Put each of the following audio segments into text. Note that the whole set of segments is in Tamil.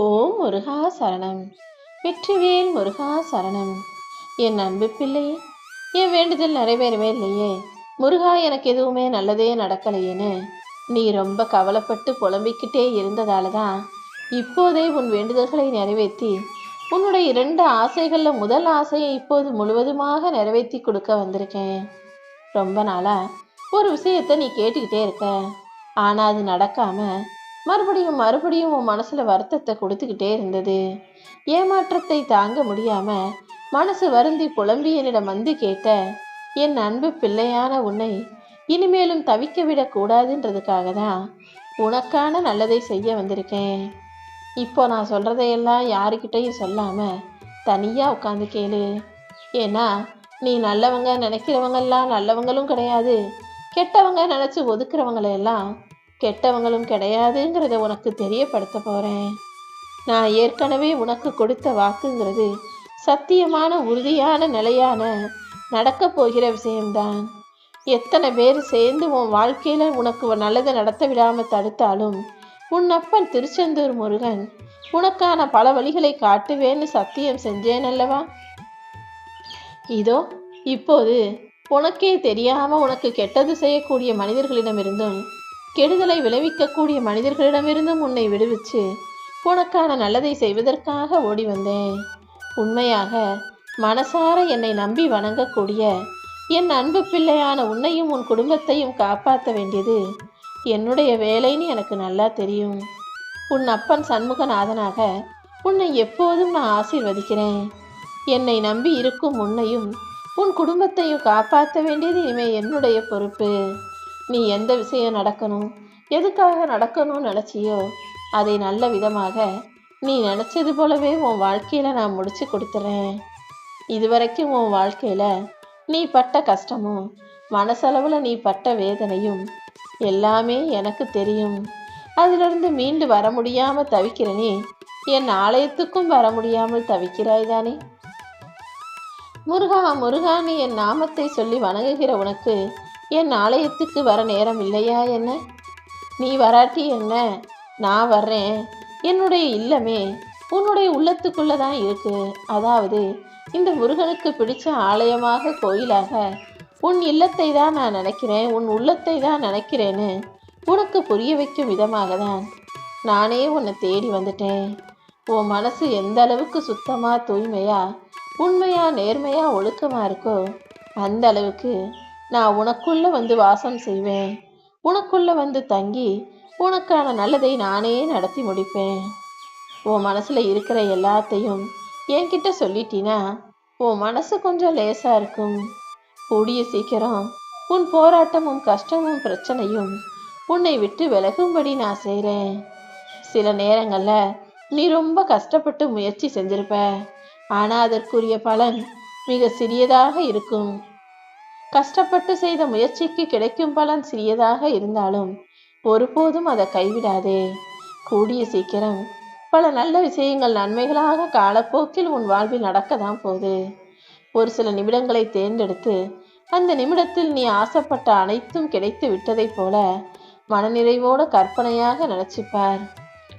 ஓம் முருகா சரணம். வெற்றிவேல் முருகா சரணம். என் அன்பு பிள்ளை என் வேண்டுதல் நிறைவேறவே இல்லையே. முருகா எனக்கு எதுவுமே நல்லதே நடக்கலையேன்னு. நீ ரொம்ப கவலைப்பட்டு புலம்பிக்கிட்டே இருந்ததால தான் இப்போதே உன் வேண்டுதல்களை நிறைவேற்றி உன்னுடைய இரண்டு ஆசைகளில் முதல் ஆசையை இப்போது முழுவதுமாக நிறைவேற்றி கொடுக்க வந்திருக்கேன். ரொம்ப நாளாக ஒரு விஷயத்தை நீ கேட்டுக்கிட்டே இருக்க. ஆனால் அது நடக்காமல் மறுபடியும் மறுபடியும் உன் மனசுல வருத்தத்தை கொடுத்துக்கிட்டே இருந்தது. ஏமாற்றத்தை தாங்க முடியாம மனசு வருந்தி புலம்பி என்னிடம் வந்து கேட்ட என் அன்பு பிள்ளையான உன்னை இனிமேலும் தவிக்க விடக்கூடாதுன்றதுக்காக தான் உனக்கான நல்லதை செய்ய வந்திருக்கேன். இப்போ நான் சொல்றதையெல்லாம் யாருக்கிட்டையும் சொல்லாம தனியா உட்காந்து கேளு. ஏன்னா நீ நல்லவங்க நினைக்கிறவங்கெல்லாம் நல்லவங்களும் கிடையாது. கெட்டவங்க நினைச்சு ஒதுக்குறவங்களையெல்லாம் கெட்டவங்களும் கிடையாதுங்கிறத உனக்கு தெரியப்படுத்த போகிறேன் நான் ஏற்கனவே உனக்கு கொடுத்த வாக்குங்கிறது சத்தியமான உறுதியான நிலையான நடக்க போகிற விஷயம்தான். எத்தனை பேர் சேர்ந்து உன் வாழ்க்கையில் உனக்கு நல்லதை நடத்த விடாமல் தடுத்தாலும் உன் அப்பன் திருச்செந்தூர் முருகன் உனக்கான பல வழிகளை காட்டுவேன்னு சத்தியம் செஞ்சேன் அல்லவா? இதோ இப்போது உனக்கே தெரியாமல் உனக்கு கெட்டது செய்யக்கூடிய மனிதர்களிடமிருந்தும் கெடுதலை விளைவிக்கக்கூடிய மனிதர்களிடமிருந்தும் உன்னை விடுவிச்சு உனக்கான நல்லதை செய்வதற்காக ஓடி வந்தேன். உண்மையாக மனசார என்னை நம்பி வணங்கக்கூடிய என் அன்பு பிள்ளையான உன்னையும் உன் குடும்பத்தையும் காப்பாற்ற வேண்டியது என்னுடைய வேலைன்னு எனக்கு நல்லா தெரியும். உன் அப்பன் சண்முகநாதனாக உன்னை எப்போதும் நான் ஆசீர்வதிக்கிறேன். என்னை நம்பி இருக்கும் உன்னையும் உன் குடும்பத்தையும் காப்பாற்ற வேண்டியது இனிமே என்னுடைய பொறுப்பு. நீ எந்த விஷயம் நடக்கணும்? எதுக்காக நடக்கணும்னு நினச்சியோ அதை நல்ல விதமாக நீ நினச்சது போலவே உன் வாழ்க்கையில் நான் முடிச்சு கொடுத்துறேன். இதுவரைக்கும் உன் வாழ்க்கையில் நீ பட்ட கஷ்டமும் மனசளவில் நீ பட்ட வேதனையும் எல்லாமே எனக்கு தெரியும். அதிலிருந்து மீண்டு வர முடியாமல் தவிக்கிற நீ என் ஆலயத்துக்கும் வர முடியாமல் தவிக்கிறாய் தானே? முருகா முருகான்னு என் நாமத்தை சொல்லி வணங்குகிற உனக்கு என் ஆலயத்துக்கு வர நேரம் இல்லையா என்ன? நீ வராட்டி என்ன? நான் வர்றேன். என்னுடைய இல்லமே உன்னுடைய உள்ளத்துக்குள்ள தான் இருக்கு. அதாவது இந்த முருகனுக்கு பிடிச்ச ஆலயமாக கோயிலாக உன் இல்லத்தை தான் நான் நினைக்கிறேன். உன் உள்ளத்தை தான் நினைக்கிறேன்னு உனக்கு புரிய வைக்கும் விதமாக தான் நானே உன்னை தேடி வந்துட்டேன். உன் மனசு எந்த அளவுக்கு சுத்தமாக தூய்மையா உண்மையா நேர்மையா ஒழுக்கமாக இருக்கோ அந்த அளவுக்கு நான் உனக்குள்ள வந்து வாசம் செய்வேன். உனக்குள்ள வந்து தங்கி உனக்கான நல்லதை நானே நடத்தி முடிப்பேன். உன் மனசுல இருக்கிற எல்லாத்தையும் என்கிட்ட சொல்லிட்டீனா உன் மனசு கொஞ்சம் லேசா இருக்கும். கூடிய சீக்கிரம் உன் போராட்டமும் கஷ்டமும் பிரச்சனையும் உன்னை விட்டு விலகும்படி நான் செய்கிறேன் சில நேரங்களில் நீ ரொம்ப கஷ்டப்பட்டு முயற்சி செஞ்சிருப்ப. ஆனால் அதற்குரிய பலன் மிக சிறியதாக இருக்கும். கஷ்டப்பட்டு செய்த முயற்சிக்கு கிடைக்கும் பலன் சிறியதாக இருந்தாலும் ஒருபோதும் அதை கைவிடாதே. கூடிய சீக்கிரம் பல நல்ல விஷயங்கள் நன்மைகளாக காலப்போக்கில் உன் வாழ்வில் நடக்க தான் போகுது. ஒரு சில நிமிடங்களை தேர்ந்தெடுத்து அந்த நிமிடத்தில் நீ ஆசைப்பட்ட அனைத்தும் கிடைத்து விட்டதைப் போல மனநிறைவோட கற்பனையாக நினைச்சுப்பார்.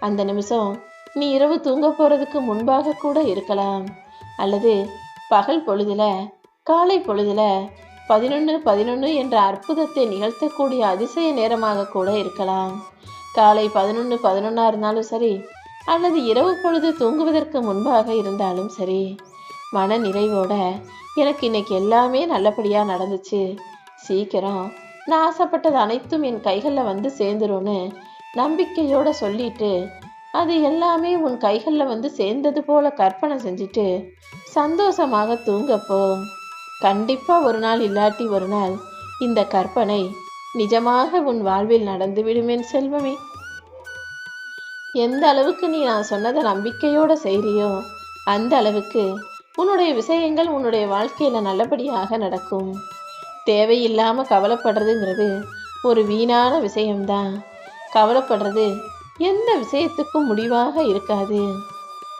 அந்த நிமிஷம் நீ இரவு தூங்க போறதுக்கு முன்பாக கூட இருக்கலாம். அல்லது பகல் பொழுதுல காலை பொழுதுல பதினொன்று பதினொன்று என்ற அற்புதத்தை நிகழ்த்தக்கூடிய அதிசய நேரமாக கூட இருக்கலாம். காலை பதினொன்று பதினொன்னா இருந்தாலும் சரி அல்லது இரவு பொழுது தூங்குவதற்கு முன்பாக இருந்தாலும் சரி மன நிறைவோட எனக்கு இன்னைக்கு எல்லாமே நல்லபடியாக நடந்துச்சு. சீக்கிரம் நான் ஆசைப்பட்டது அனைத்தும் என் கைகளில் வந்து சேர்ந்துரும்னு நம்பிக்கையோட சொல்லிட்டு அது எல்லாமே உன் கைகளில் வந்து சேர்ந்தது போல கற்பனை செஞ்சுட்டு சந்தோஷமாக தூங்கப்போ கண்டிப்பாக ஒரு நாள் இல்லாட்டி ஒரு நாள் இந்த கற்பனை நிஜமாக உன் வாழ்வில் நடந்துவிடுமேன் செல்வமே. எந்த அளவுக்கு நீ நான் சொன்னதை நம்பிக்கையோடு செய்கிறியோ அந்த அளவுக்கு உன்னுடைய விஷயங்கள் உன்னுடைய வாழ்க்கையில் நல்லபடியாக நடக்கும். தேவையில்லாமல் கவலைப்படுறதுங்கிறது ஒரு வீணான விஷயம்தான். கவலைப்படுறது எந்த விஷயத்துக்கும் முடிவாக இருக்காது.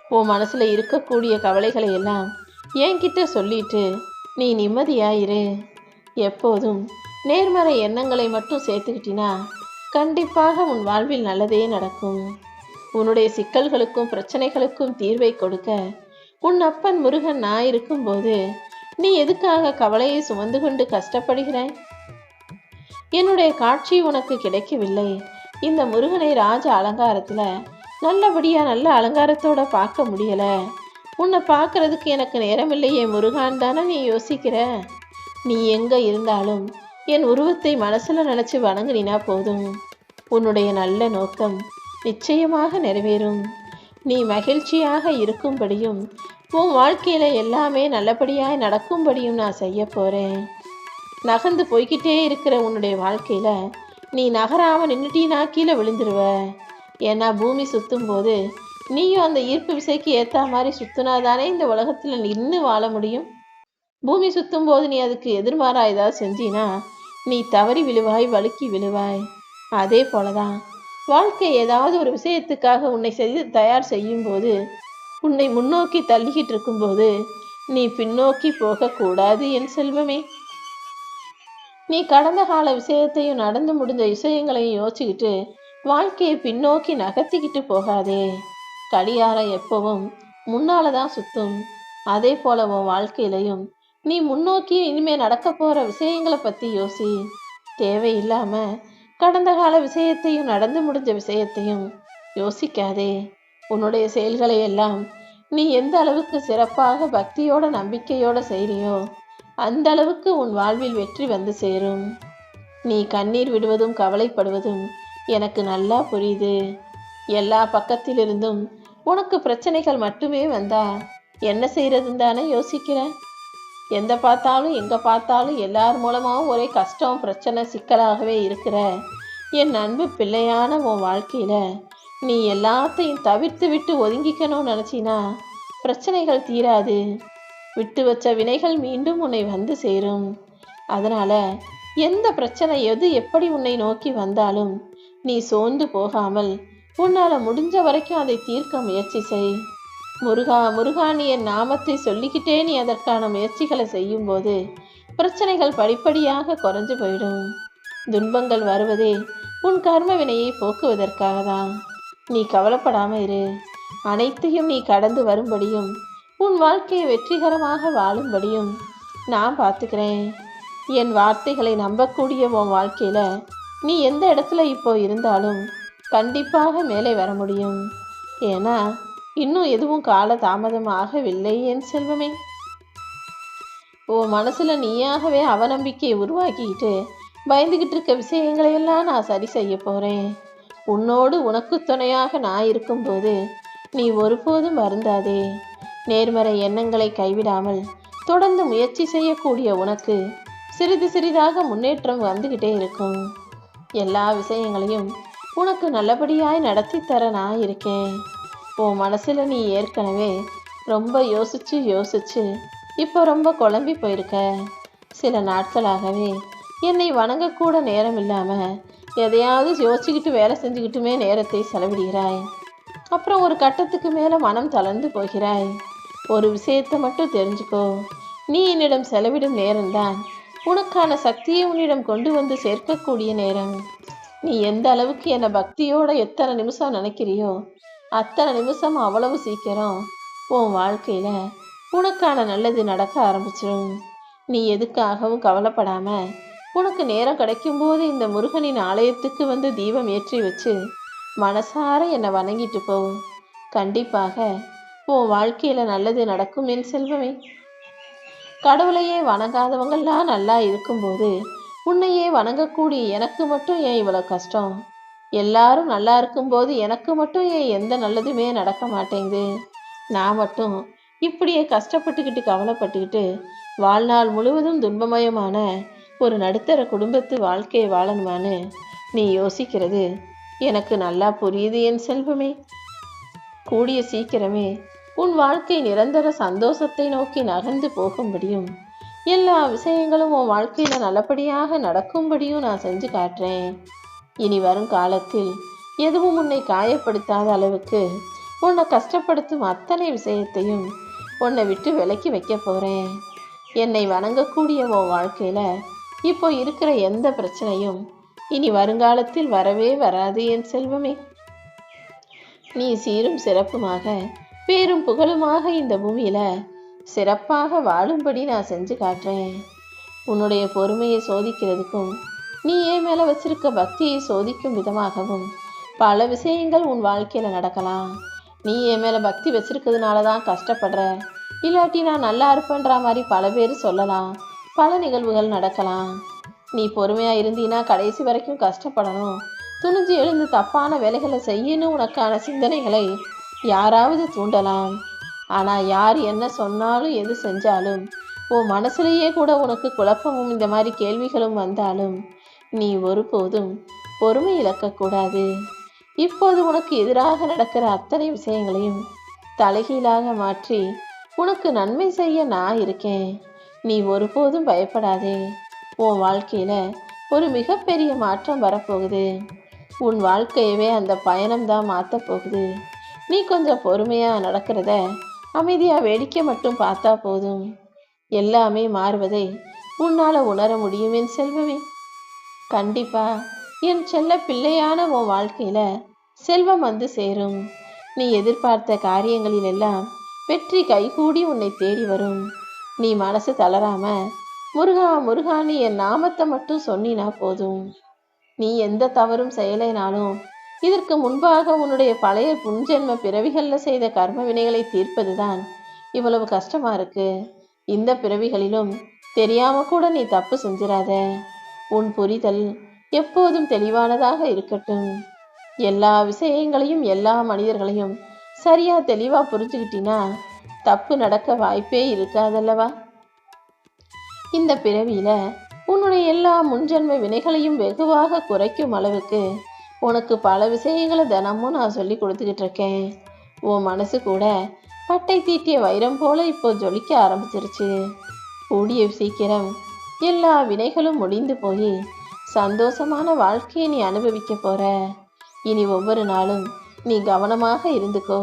உன் மனசில் இருக்கக்கூடிய கவலைகளை எல்லாம் என்கிட்ட சொல்லிட்டு நீ நிம்மதியாயிரு எப்போதும் நேர்மறை எண்ணங்களை மட்டும் சேர்த்துக்கிட்டினா கண்டிப்பாக உன் வாழ்வில் நல்லதே நடக்கும். உன்னுடைய சிக்கல்களுக்கும் பிரச்சனைகளுக்கும் தீர்வை கொடுக்க உன் அப்பன் முருகன் நான் இருக்கும்போது நீ எதுக்காக கவலையை சுமந்து கொண்டு கஷ்டப்படுகிறாய்? என்னுடைய காட்சி உனக்கு கிடைக்கவில்லை. இந்த முருகனை ராஜ அலங்காரத்துல நல்லபடியா நல்ல அலங்காரத்தோட பார்க்க முடியலை. உன்னை பார்க்கறதுக்கு எனக்கு நேரமில்லையே முருகான். தானே நீ யோசிக்கிற? நீ எங்கே இருந்தாலும் என் உருவத்தை மனசில் நினச்சி வணங்கினா போதும். உன்னுடைய நல்ல நோக்கம் நிச்சயமாக நிறைவேறும். நீ மகிழ்ச்சியாக இருக்கும்படியும் உன் வாழ்க்கையில் எல்லாமே நல்லபடியாய் நடக்கும்படியும் நான் செய்ய போகிறேன் நகர்ந்து போய்கிட்டே இருக்கிற உன்னுடைய வாழ்க்கையில் நீ நகராமல் நின்றுட்டீனா கீழே விழுந்துருவ. ஏன்னா பூமி சுற்றும் போது நீயும் அந்த ஈர்ப்பு விசைக்கு ஏத்த மாதிரி சுத்தினாதானே இந்த உலகத்துல நின்று வாழ முடியும்? பூமி சுத்தும் போது நீ அதுக்கு எதிர்மாறா ஏதாவது செஞ்சினா? நீ தவறி விழுவாய் வழுக்கி விழுவாய். அதே போலதான். வாழ்க்கை ஏதாவது ஒரு விஷயத்துக்காக உன்னை செய்து தயார் செய்யும் போது உன்னை முன்னோக்கி தள்ளிக்கிட்டு இருக்கும்போது நீ பின்னோக்கி போகக்கூடாது என் செல்வமே. நீ கடந்த கால விஷயத்தையும் நடந்து முடிஞ்ச விஷயங்களையும் யோசிச்சுக்கிட்டு வாழ்க்கையை பின்னோக்கி நகர்த்திக்கிட்டு போகாதே. கடியாரம் எப்பவும் முன்னால தான் சுத்தும். அதே போல உன் வாழ்க்கையிலையும் நீ முன்னோக்கி இனிமே நடக்க போற விஷயங்களை பத்தி யோசி. தேவையில்லாம கடந்த கால விஷயத்தையும் நடந்து முடிஞ்ச விஷயத்தையும் யோசிக்காதே. உன்னுடைய செயல்களை எல்லாம் நீ எந்த அளவுக்கு சிறப்பாக பக்தியோட நம்பிக்கையோட செய்றியோ அந்த அளவுக்கு உன் வாழ்வில் வெற்றி வந்து சேரும். நீ கண்ணீர் விடுவதும் கவலைப்படுவதும் எனக்கு நல்லா புரியுது. எல்லா பக்கத்திலிருந்தும் உனக்கு பிரச்சனைகள் மட்டுமே வந்தா என்ன செய்யறதுன்னு தானே யோசிக்கிற? எந்த பார்த்தாலும் எங்க பார்த்தாலும் எல்லார் மூலமாகவும் ஒரே கஷ்டம் பிரச்சனை சிக்கலாகவே இருக்கிற என் அன்பு பிள்ளையான உன் வாழ்க்கையில நீ எல்லாத்தையும் தவிர்த்து விட்டு ஒதுங்கிக்கணும்னு நினச்சினா பிரச்சனைகள் தீராது. விட்டு வச்ச வினைகள் மீண்டும் உன்னை வந்து சேரும். அதனால எந்த பிரச்சனை எது எப்படி உன்னை நோக்கி வந்தாலும் நீ சோர்ந்து போகாமல் உன்னால் முடிஞ்ச வரைக்கும் அதை தீர்க்க முயற்சி செய். முருகா முருகா நீ என் நாமத்தை சொல்லிக்கிட்டே நீ அதற்கான முயற்சிகளை செய்யும்போது பிரச்சனைகள் படிப்படியாக குறைஞ்சு போயிடும். துன்பங்கள் வருவதே உன் கர்ம வினையை போக்குவதற்காக தான். நீ கவலைப்படாமல் இரு. அனைத்தையும் நீ கடந்து வரும்படியும் உன் வாழ்க்கையை வெற்றிகரமாக வாழும்படியும் நான் பார்த்துக்கிறேன். என் வார்த்தைகளை நம்பக்கூடிய உன் வாழ்க்கையில் நீ எந்த இடத்துல இப்போ இருந்தாலும் கண்டிப்பாக மேலே வர முடியும். ஏன்னா இன்னும் எதுவும் கால தாமதமாகவில்லை என் செல்வமே. உன் மனசில் நீயாகவே அவநம்பிக்கையை உருவாக்கிக்கிட்டு பயந்துகிட்டு இருக்க விஷயங்களை எல்லாம் நான் சரி செய்ய போகிறேன் உன்னோடு உனக்கு துணையாக நான் இருக்கும்போது நீ ஒருபோதும் வருந்தாதே. நேர்மறை எண்ணங்களை கைவிடாமல் தொடர்ந்து முயற்சி செய்யக்கூடிய உனக்கு சிறிது சிறிதாக முன்னேற்றம் வந்துக்கிட்டே இருக்கும். எல்லா விஷயங்களையும் உனக்கு நல்லபடியாய் நடத்தி தர நான் இருக்கேன். உன் மனசில் நீ ஏற்கனவே ரொம்ப யோசிச்சு யோசிச்சு இப்போ ரொம்ப குழம்பி போயிருக்க. சில நாட்களாகவே என்னை வணங்கக்கூட நேரம் இல்லாமல் எதையாவது யோசிச்சுக்கிட்டு வேலை செஞ்சுக்கிட்டுமே நேரத்தை செலவிடுகிறாய். அப்புறம் ஒரு கட்டத்துக்கு மேலே மனம் தளர்ந்து போகிறாய். ஒரு விஷயத்தை மட்டும் தெரிஞ்சுக்கோ. நீ என்னிடம் செலவிடும் நேரம்தான் உனக்கான சக்தியை உன்னிடம் கொண்டு வந்து சேர்க்கக்கூடிய நேரம். நீ எந்த அளவுக்கு என்னை பக்தியோட எத்தனை நிமிஷம் நினைக்கிறியோ அத்தனை நிமிஷம் அவ்வளவு சீக்கிரம் உன் வாழ்க்கையில் உனக்கான நல்லது நடக்க ஆரம்பிச்சிடும் நீ எதுக்காகவும் கவலைப்படாமல் உனக்கு நேரம் கிடைக்கும்போது இந்த முருகனின் ஆலயத்துக்கு வந்து தீபம் ஏற்றி வச்சு மனசார என்னை வணங்கிட்டு போ. கண்டிப்பாக உன் வாழ்க்கையில் நல்லது நடக்கும் என் செல்வமே. கடவுளையே வணங்காதவங்கள்லாம் நல்லா இருக்கும்போது உன்னையே வணங்கக்கூடிய எனக்கு மட்டும் ஏன் இவ்வளோ கஷ்டம்? எல்லாரும் நல்லா இருக்கும்போது எனக்கு மட்டும் ஏன் எந்த நல்லதுமே நடக்க மாட்டேங்குது? நான் மட்டும் இப்படியே கஷ்டப்பட்டுக்கிட்டு கவலைப்பட்டுக்கிட்டு வாழ்நாள் முழுவதும் துன்பமயமான ஒரு நடுத்தர குடும்பத்து வாழ்க்கையை வாழணுமான்னு நீ யோசிக்கிறது எனக்கு நல்லா புரியுது என் செல்வமே. கூடிய சீக்கிரமே உன் வாழ்க்கை நிரந்தர சந்தோஷத்தை நோக்கி நகர்ந்து போகும்படியும் எல்லா விஷயங்களும் உன் வாழ்க்கையில் நல்லபடியாக நடக்கும்படியும் நான் செஞ்சு காட்டுறேன். இனி வரும் காலத்தில் எதுவும் உன்னை காயப்படுத்தாத அளவுக்கு உன்னை கஷ்டப்படுத்தும் அத்தனை விஷயத்தையும் உன்னை விட்டு விலக்கி வைக்க போகிறேன் என்னை வணங்கக்கூடிய உன் வாழ்க்கையில் இப்போ இருக்கிற எந்த பிரச்சனையும் இனி வருங்காலத்தில் வரவே வராது என் செல்வமே. நீ சீரும் சிறப்புமாக பேரும் புகழுமாக இந்த பூமியில் சிறப்பாக வாழும்படி நான் செஞ்சு காட்டுறேன். உன்னுடைய பொறுமையை சோதிக்கிறதுக்கும் நீ ஏன் மேலே வச்சிருக்க பக்தியை சோதிக்கும் விதமாகவும் பல விஷயங்கள் உன் வாழ்க்கையில் நடக்கலாம். நீ என் மேலே பக்தி வச்சிருக்கிறதுனால தான் கஷ்டப்படுற. இல்லாட்டி நான் நல்லா இருப்பேன்ற மாதிரி பல பேர் சொல்லலாம். பல நிகழ்வுகள் நடக்கலாம். நீ பொறுமையாக இருந்தீன்னா கடைசி வரைக்கும் கஷ்டப்படணும். துணிஞ்சு எழுந்து தப்பான வேலைகளை செய்யணும் உனக்கான சிந்தனைகளை யாராவது தூண்டலாம். ஆனால் யார் என்ன சொன்னாலும் எது செஞ்சாலும் உன் மனசுலேயே கூட உனக்கு குழப்பமும் இந்த மாதிரி கேள்விகளும் வந்தாலும் நீ ஒருபோதும் பொறுமை இழக்கக்கூடாது. இப்போது உனக்கு எதிராக நடக்கிற அத்தனை விஷயங்களையும் தலைகீழாக மாற்றி உனக்கு நன்மை செய்ய நான் இருக்கேன். நீ ஒருபோதும் பயப்படாதே. உன் வாழ்க்கையில் ஒரு மிகப்பெரிய மாற்றம் வரப்போகுது. உன் வாழ்க்கையவே அந்த பயணம்தான் மாற்றப் போகுது. நீ கொஞ்சம் பொறுமையாக நடக்கிறத அமைதியாக வேடிக்கை மட்டும் பார்த்தா போதும். எல்லாமே மாறுவதை உன்னால் உணர முடியும் என் செல்வமே. கண்டிப்பா என் செல்ல பிள்ளையான உன் வாழ்க்கையில் செல்வம் வந்து சேரும். நீ எதிர்பார்த்த காரியங்களில் எல்லாம் வெற்றி கைகூடி உன்னை தேடி வரும். நீ மனசு தளராம முருகா முருகான்னு என் நாமத்தை மட்டும் சொன்னினா போதும். நீ எந்த தவறும் செய்யலைனாலும் இதற்கு முன்பாக உன்னுடைய பழைய புன்ஜென்ம பிறவிகளில் செய்த கர்ம வினைகளை தீர்ப்பதுதான் இவ்வளவு கஷ்டமா இருக்கு. இந்த பிறவிகளிலும் தெரியாம கூட நீ தப்பு செஞ்சிடாத உன் புரிதல் எப்போதும் தெளிவானதாக இருக்கட்டும். எல்லா விஷயங்களையும் எல்லா மனிதர்களையும் சரியா தெளிவா புரிஞ்சுக்கிட்டினா தப்பு நடக்க வாய்ப்பே இருக்காதல்லவா? இந்த பிறவியில உன்னுடைய எல்லா முன்ஜென்ம வினைகளையும் வெகுவாக குறைக்கும் அளவுக்கு உனக்கு பல விஷயங்களை தினமும் நான் சொல்லி கொடுத்துக்கிட்டு இருக்கேன். உன் மனசு கூட பட்டை தீட்டிய வைரம் போல இப்போ ஜொலிக்க ஆரம்பிச்சிருச்சு. கூடிய சீக்கிரம் எல்லா வினைகளும் முடிந்து போய் சந்தோஷமான வாழ்க்கையை நீ அனுபவிக்க போற. இனி ஒவ்வொரு நாளும் நீ கவனமாக இருந்துக்கோ.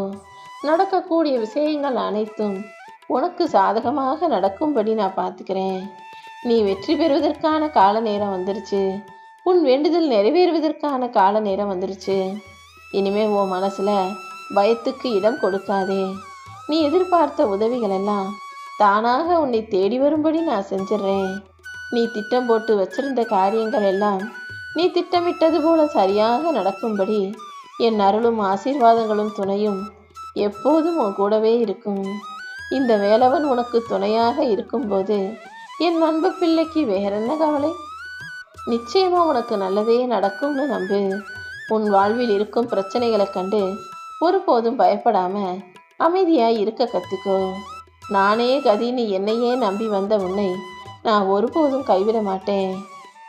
நடக்கக்கூடிய விஷயங்கள் அனைத்தும் உனக்கு சாதகமாக நடக்கும்படி நான் பார்த்துக்கிறேன். நீ வெற்றி பெறுவதற்கான கால நேரம் வந்துருச்சு. உன் வேண்டுதல் நிறைவேறுவதற்கான கால நேரம் வந்துருச்சு. இனிமே உன் மனசுல பயத்துக்கு இடம் கொடுக்காதே. நீ எதிர்பார்த்த உதவிகள் எல்லாம் தானாக உன்னை தேடி வரும்படி நான் செஞ்சிடுறேன். நீ திட்டம் போட்டு வச்சிருந்த காரியங்கள் எல்லாம் நீ திட்டமிட்டது போல சரியாக நடக்கும்படி என் அருளும் ஆசீர்வாதங்களும் துணையும் எப்போதும் உன் கூடவே இருக்கும். இந்த வேலவன் உனக்கு துணையாக இருக்கும்போது என் அன்பு பிள்ளைக்கு வேற என்ன கவலை? நிச்சயமாக உனக்கு நல்லதே நடக்கும்னு நம்பு. உன் வாழ்வில் இருக்கும் பிரச்சனைகளை கண்டு ஒருபோதும் பயப்படாம அமைதியாக இருக்க கற்றுக்கோ நானே கதின்னு என்னையே நம்பி வந்த உன்னை நான் ஒருபோதும் கைவிட மாட்டேன்.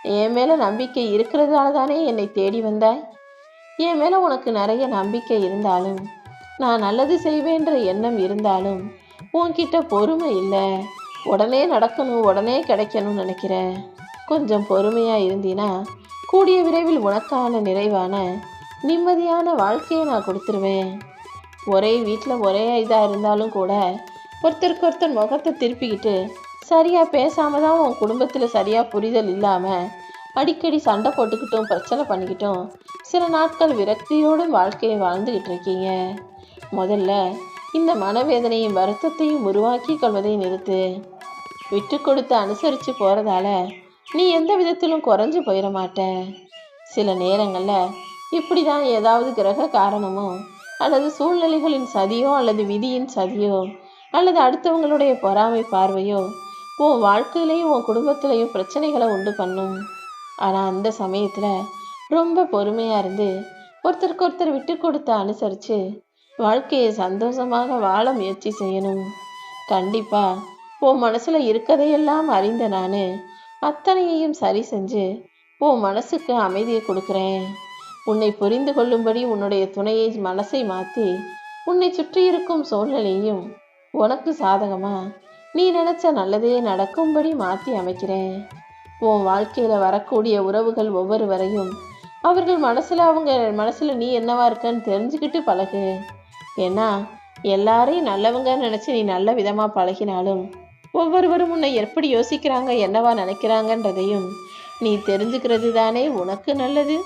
என் மேலே நம்பிக்கை இருக்கிறதால தானே என்னை தேடி வந்தாய்? என் மேலே உனக்கு நிறைய நம்பிக்கை இருந்தாலும் நான் நல்லது செய்வேன்ற எண்ணம் இருந்தாலும் உன்கிட்ட பொறுமை இல்லை. உடனே நடக்கணும் உடனே கிடைக்கணும்னு நினைக்கிறேன் கொஞ்சம் பொறுமையாக இருந்தீன்னா கூடிய விரைவில் உனக்கான நிறைவான நிம்மதியான வாழ்க்கையை நான் கொடுத்துருவேன். ஒரே வீட்டில் ஒரே இதாக இருந்தாலும் கூட ஒருத்தருக்கு ஒருத்தர் முகத்தை திருப்பிக்கிட்டு சரியாக பேசாமல் தான் உன் குடும்பத்தில் சரியாக புரிதல் இல்லாமல் அடிக்கடி சண்டை போட்டுக்கிட்டும் பிரச்சனை பண்ணிக்கிட்டும் சில நாட்கள் விரக்தியோடும் வாழ்க்கையை வாழ்ந்துக்கிட்டு இருக்கீங்க. முதல்ல இந்த மனவேதனையும் வருத்தத்தையும் உருவாக்கி கொள்வதை நிறுத்து. விட்டு கொடுத்து அனுசரித்து போகிறதால நீ எந்த விதத்திலும் குறைஞ்சு போயிட மாட்ட சில நேரங்களில் இப்படி தான் ஏதாவது கிரக காரணமோ அல்லது சூழ்நிலைகளின் சதியோ அல்லது விதியின் சதியோ அல்லது அடுத்தவங்களுடைய பொறாமை பார்வையோ உன் வாழ்க்கையிலையும் உன் குடும்பத்திலையும் பிரச்சனைகளை உண்டு பண்ணும். ஆனால் அந்த சமயத்தில் ரொம்ப பொறுமையாக இருந்து ஒருத்தருக்கு ஒருத்தர் விட்டு கொடுத்து அனுசரித்து வாழ்க்கையை சந்தோஷமாக வாழ முயற்சி செய்யணும். கண்டிப்பாக உன் மனசில் இருக்கதையெல்லாம் அறிந்த நான் அத்தனையையும் சரி செஞ்சு உன் மனசுக்கு அமைதியை கொடுக்குறேன். உன்னை புரிந்து கொள்ளும்படி உன்னுடைய துணையை மனசை மாற்றி உன்னை சுற்றி இருக்கும் சூழ்நிலையும் உனக்கு சாதகமா நீ நினைச்ச நல்லதே நடக்கும்படி மாற்றி அமைக்கிறேன். உன் வாழ்க்கையில் வரக்கூடிய உறவுகள் ஒவ்வொருவரையும் அவர்கள் மனசில் அவங்க மனசில் நீ என்னவா இருக்கன்னு தெரிஞ்சுக்கிட்டு பழகு. ஏன்னா எல்லாரையும் நல்லவங்கன்னு நினச்சி நீ நல்ல விதமாக பழகினாலும் ஒவ்வொருவரும் உன்னை எப்படி யோசிக்கிறாங்க என்னவா நினைக்கிறாங்கன்றதையும் நீ தெரிஞ்சுக்கிறது தானே உனக்கு நல்லது.